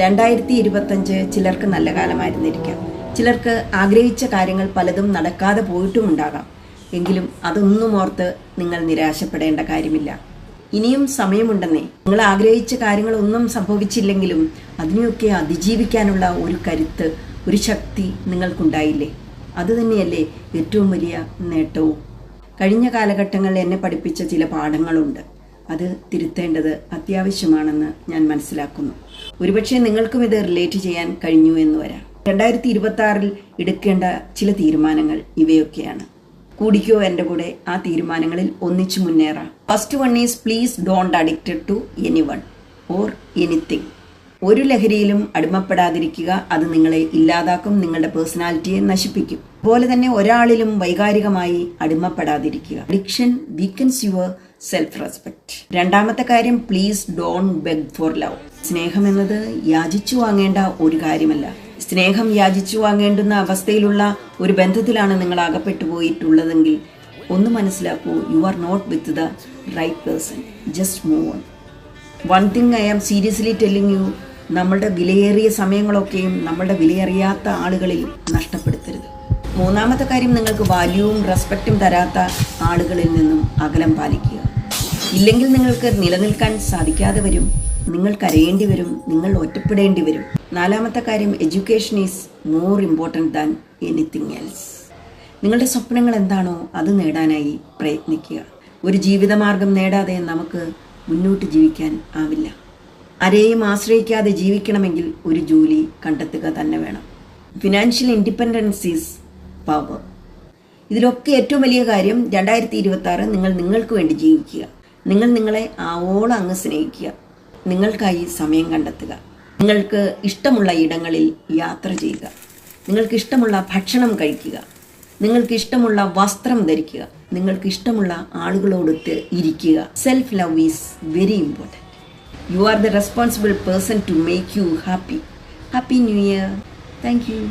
രണ്ടായിരത്തി ഇരുപത്തഞ്ച് ചിലർക്ക് നല്ല കാലമായിരുന്നിരിക്കാം. ചിലർക്ക് ആഗ്രഹിച്ച കാര്യങ്ങൾ പലതും നടക്കാതെ പോയിട്ടുമുണ്ടാകാം. എങ്കിലും അതൊന്നും ഓർത്ത് നിങ്ങൾ നിരാശപ്പെടേണ്ട കാര്യമില്ല. ഇനിയും സമയമുണ്ടെന്നേ. നിങ്ങൾ ആഗ്രഹിച്ച കാര്യങ്ങളൊന്നും സംഭവിച്ചില്ലെങ്കിലും അതിനെയൊക്കെ അതിജീവിക്കാനുള്ള ഒരു കരുത്ത് ഒരു ശക്തി നിങ്ങൾക്കുണ്ടായില്ലേ? അത് തന്നെയല്ലേ ഏറ്റവും വലിയ നേട്ടവും. കഴിഞ്ഞ കാലഘട്ടങ്ങളിൽ എന്നെ പഠിപ്പിച്ച ചില പാഠങ്ങളുണ്ട്. അത് തിരുത്തേണ്ടത് അത്യാവശ്യമാണെന്ന് ഞാൻ മനസ്സിലാക്കുന്നു. ഒരുപക്ഷെ നിങ്ങൾക്കും ഇത് റിലേറ്റ് ചെയ്യാൻ കഴിഞ്ഞു എന്ന് വരാം. രണ്ടായിരത്തി ഇരുപത്തി ആറിൽ എടുക്കേണ്ട ചില തീരുമാനങ്ങൾ ഇവയൊക്കെയാണ്. കൂടിക്കോ എന്റെ കൂടെ ആ തീരുമാനങ്ങളിൽ ഒന്നിച്ചു മുന്നേറാം. First one is please don't addicted to any one or anything ഒരു ലഹരിയിലും അടിമപ്പെടാതിരിക്കുക അത് നിങ്ങളെ ഇല്ലാതാക്കും നിങ്ങളുടെ പേഴ്സണാലിറ്റിയെ നശിപ്പിക്കും. അതുപോലെ തന്നെ ഒരാളിലും വൈകാരികമായി അടിമപ്പെടാതിരിക്കുക. Addiction weakens your self respect രണ്ടാമത്തെ കാര്യം please don't beg for love സ്നേഹം എന്നത് യാചിച്ചു വാങ്ങേണ്ട ഒരു കാര്യമല്ല. സ്നേഹം യാചിച്ചു വാങ്ങേണ്ടുന്ന അവസ്ഥയിലുള്ള ഒരു ബന്ധത്തിലാണ് നിങ്ങൾ അകപ്പെട്ടു പോയിട്ടുള്ളതെങ്കിൽ ഒന്ന് മനസ്സിലാക്കൂ you are not with the right person just move on one thing I am seriously telling you നമ്മളുടെ വിലയേറിയ സമയങ്ങളൊക്കെയും നമ്മളുടെ വിലയറിയാത്ത ആളുകളിൽ നഷ്ടപ്പെടുത്തരുത്. മൂന്നാമത്തെ കാര്യം നിങ്ങൾക്ക് വാല്യൂവും റെസ്പെക്റ്റും തരാത്ത ആളുകളിൽ നിന്നും അകലം പാലിക്കുക. ഇല്ലെങ്കിൽ നിങ്ങൾക്ക് നിലനിൽക്കാൻ സാധിക്കാതെ വരും. നിങ്ങൾ കരയേണ്ടി വരും. നിങ്ങൾ ഒറ്റപ്പെടേണ്ടി വരും. നാലാമത്തെ കാര്യം education is more important than anything else നിങ്ങളുടെ സ്വപ്നങ്ങൾ എന്താണോ അത് നേടാനായി പ്രയത്നിക്കുക. ഒരു ജീവിതമാർഗം നേടാതെ നമുക്ക് മുന്നോട്ട് ജീവിക്കാൻ ആവില്ല. ആരെയും ആശ്രയിക്കാതെ ജീവിക്കണമെങ്കിൽ ഒരു ജോലി കണ്ടെത്തുക തന്നെ വേണം. ഫിനാൻഷ്യൽ ഇൻഡിപെൻഡൻസ് ഈസ് പവർ ഇതിലൊക്കെ ഏറ്റവും വലിയ കാര്യം രണ്ടായിരത്തി ഇരുപത്തി നിങ്ങൾ നിങ്ങൾക്ക് വേണ്ടി ജീവിക്കുക. നിങ്ങൾ നിങ്ങളെ ആവോളം അങ്ങ് സ്നേഹിക്കുക. നിങ്ങൾക്കായി സമയം കണ്ടെത്തുക. നിങ്ങൾക്ക് ഇഷ്ടമുള്ള ഇടങ്ങളിൽ യാത്ര ചെയ്യുക. നിങ്ങൾക്ക് ഇഷ്ടമുള്ള ഭക്ഷണം കഴിക്കുക. നിങ്ങൾക്ക് ഇഷ്ടമുള്ള വസ്ത്രം ധരിക്കുക. നിങ്ങൾക്ക് ഇഷ്ടമുള്ള ആളുകളോടൊത്ത് ഇരിക്കുക. Self love is very important you are the responsible person to make you happy happy new year thank you